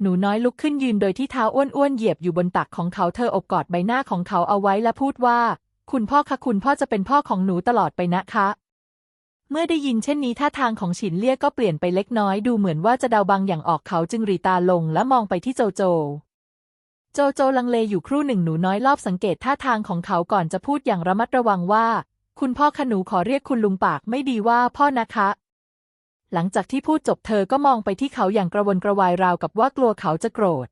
หนูน้อยลุกขึ้นยืนโดยที่เท้าอ้วนๆเหยียบอยู่บนตักของเขาเธออบกอดใบหน้าของเขาเอาไว้และพูดว่า คุณพ่อคะคุณพ่อจะเป็นพ่อของหนูตลอดไปนะคะ เมื่อได้ยินเช่นนี้ท่าทางของฉินเลี่ยก็เปลี่ยนไปเล็กน้อยดูเหมือนว่าจะเดาบางอย่างออกเขาจึงรีตาลงและมองไปที่โจโจ โจโจลังเลอยู่ครู่หนึ่งหนูน้อยรอบสังเกตท่าทางของเขาก่อนจะพูดอย่างระมัดระวังว่า คุณพ่อคะหนูขอเรียกคุณลุงปากไม่ดีว่าพ่อนะคะ หลังจากที่พูดจบเธอก็มองไปที่เขาอย่างกระวนกระวายราวกับว่ากลัวเขาจะโกรธ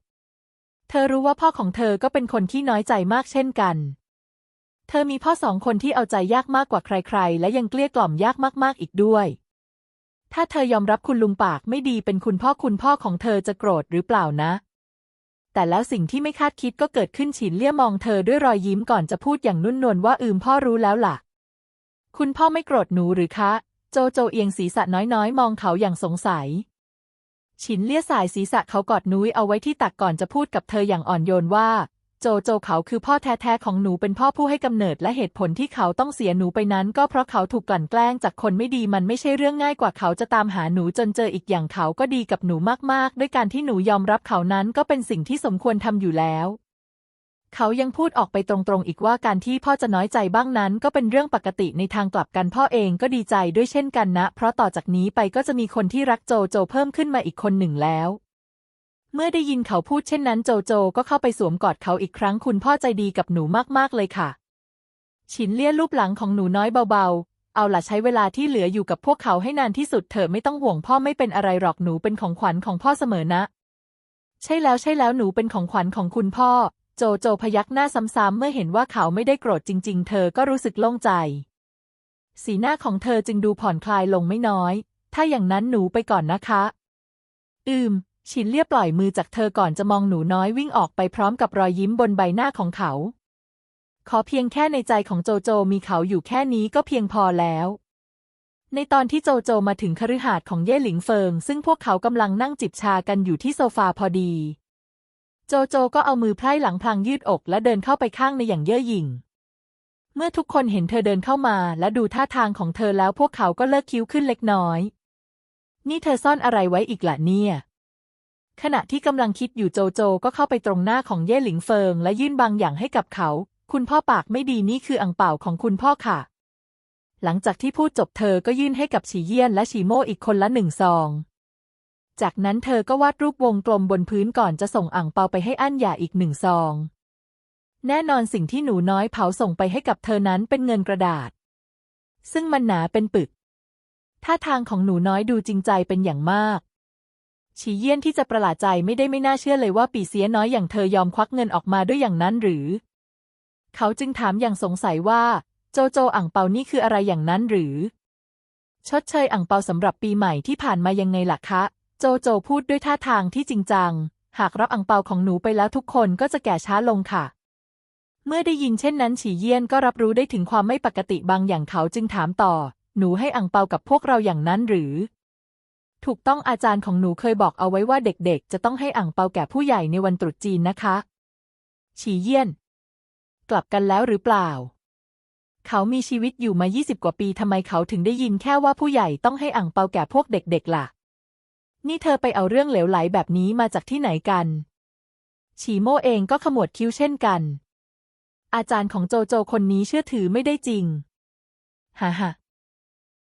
เธอรู้ว่าพ่อของเธอก็เป็นคนที่น้อยใจมากเช่นกัน เธอมีพ่อสองคนที่เอาใจยากมากกว่าใคร ๆ และยังเกลี้ยกล่อมยากมากๆอีกด้วย ถ้าเธอยอมรับคุณลุงปากไม่ดีเป็นคุณพ่อคุณพ่อของเธอจะโกรธหรือเปล่านะ แต่แล้วสิ่งที่ไม่คาดคิดก็เกิดขึ้นฉินเลี่ยมองเธอด้วยรอยยิ้มก่อนจะพูดอย่างนุ่นนวลว่าอืมพ่อรู้แล้วล่ะ คุณพ่อไม่โกรธหนูหรือคะ โจโจเอียงศีรษะน้อยๆ มองเขาอย่างสงสัย ฉินเลี่ยสายศีรษะเขากอดนุ้ยเอาไว้ที่ตักก่อนจะพูดกับเธออย่างอ่อนโยนว่า โจโจเขาคือพ่อแท้ๆของหนูเป็นพ่อผู้ให้กำเนิดและเหตุผลที่เขาต้องเสียหนูไปนั้น ก็เพราะเขาถูกกลั่นแกล้งจากคนไม่ดีมันไม่ใช่เรื่องง่ายกว่าเขาจะตามหาหนูจนเจออีกอย่างเขาก็ดีกับหนูมากๆ ด้วยการที่หนูยอมรับเขานั้นก็เป็นสิ่งที่สมควรทำอยู่แล้ว เขายังพูดออกไปตรงๆอีกว่าการที่พ่อจะน้อยใจบ้างนั้น ก็เป็นเรื่องปกติในทางกลับกันพ่อเองก็ดีใจด้วยเช่นกันนะ เพราะต่อจากนี้ไปก็จะมีคนที่รักโจโจเพิ่มขึ้นมาอีกคนหนึ่งแล้ว เมื่อได้ยินเขาพูดเช่นนั้นโจโจก็เข้าไปสวมกอดเขาอีกครั้งคุณพ่อใจดีกับหนูมากๆเลยค่ะ ฉินเลี่ยรูปหลังของหนูน้อยเบาๆ เอาล่ะใช้เวลาที่เหลืออยู่กับพวกเขาให้นานที่สุดเถอะไม่ต้องห่วงพ่อไม่เป็นอะไรหรอกหนูเป็นของขวัญของพ่อเสมอนะ ใช่แล้วใช่แล้วหนูเป็นของขวัญของคุณพ่อ โจโจพยักหน้าซ้ำๆเมื่อเห็นว่าเขาไม่ได้โกรธจริง ๆ เธอก็รู้สึกโล่งใจ สีหน้าของเธอจึงดูผ่อนคลายลงไม่น้อย ถ้าอย่างนั้นหนูไปก่อนนะคะ อืมฉินเลียปล่อยมือจากเธอก่อนจะมองหนูน้อยวิ่งออกไปพร้อมกับรอยยิ้มบนใบหน้าของเขา ขอเพียงแค่ในใจของโจโจมีเขาอยู่แค่นี้ก็เพียงพอแล้ว ในตอนที่โจโจมาถึงคฤหาสน์ของเย่หลิงเฟิง ซึ่งพวกเขากำลังนั่งจิบชากันอยู่ที่โซฟาพอดี โจโจก็เอามือไพร่หลังพลางยืดอกและเดินเข้าไปข้างในอย่างเย่อหยิ่ง เมื่อทุกคนเห็นเธอเดินเข้ามาและดูท่าทางของเธอแล้วพวกเขาก็เลิกคิ้วขึ้นเล็กน้อย นี่เธอซ่อนอะไรไว้อีกล่ะเนี่ย ขณะที่กำลังคิดอยู่โจโจก็เข้าไปตรงหน้าของเย่หลิงเฟิงและยื่นบางอย่างให้กับเขา คุณพ่อปากไม่ดีนี่คืออังเป่าของคุณพ่อค่ะ หลังจากที่พูดจบเธอก็ยื่นให้กับฉีเยี่ยนและฉีโม่อีกคนละหนึ่งซอง จากนั้นเธอก็วาดรูปวงกลมบนพื้นก่อนจะส่งอ่างเปาไปให้อั้นหย่าอีกหนึ่งซอง แน่นอนสิ่งที่หนูน้อยเผาส่งไปให้กับเธอนั้นเป็นเงินกระดาษ ซึ่งมันหนาเป็นปึก ท่าทางของหนูน้อยดูจริงใจเป็นอย่างมาก ฉีเยี่ยนที่จะประหลาดใจไม่ได้ไม่น่าเชื่อเลยว่าปีเสียน้อยอย่างเธอยอมควักเงินออกมาด้วยอย่างนั้นหรือ เขาจึงถามอย่างสงสัยว่า โจโจอ่างเปานี่คืออะไรอย่างนั้นหรือ ชดเชยอ่างเปาสำหรับปีใหม่ที่ผ่านมายังไงล่ะคะ โจโจพูดด้วยท่าทางที่จริงจัง หากรับอ่างเปาของหนูไปแล้วทุกคนก็จะแก่ช้าลงค่ะ เมื่อได้ยินเช่นนั้นฉีเยี่ยนก็รับรู้ได้ถึงความไม่ปกติบางอย่างเขาจึงถามต่อ หนูให้อ่างเปากับพวกเราอย่างนั้นหรือ ถูกต้องอาจารย์ของหนูเคยบอกเอาไว้ว่าเด็กๆ จะต้องให้อ่างเปาแก่ผู้ใหญ่ในวันตรุษจีนนะคะ ฉีเยี่ยน กลับกันแล้วหรือเปล่าเขามีชีวิตอยู่มา 20 กว่าปี ทำไมเขาถึงได้ยินแค่ว่าผู้ใหญ่ต้องให้อ่างเปาแก่พวกเด็กๆล่ะ นี่เธอไปเอาเรื่องเหลวไหลแบบนี้มาจากที่ไหนกัน ฉีโม่เองก็ขมวดคิ้วเช่นกัน อาจารย์ของโจโจคนนี้เชื่อถือไม่ได้จริง ฮ่าฮ่า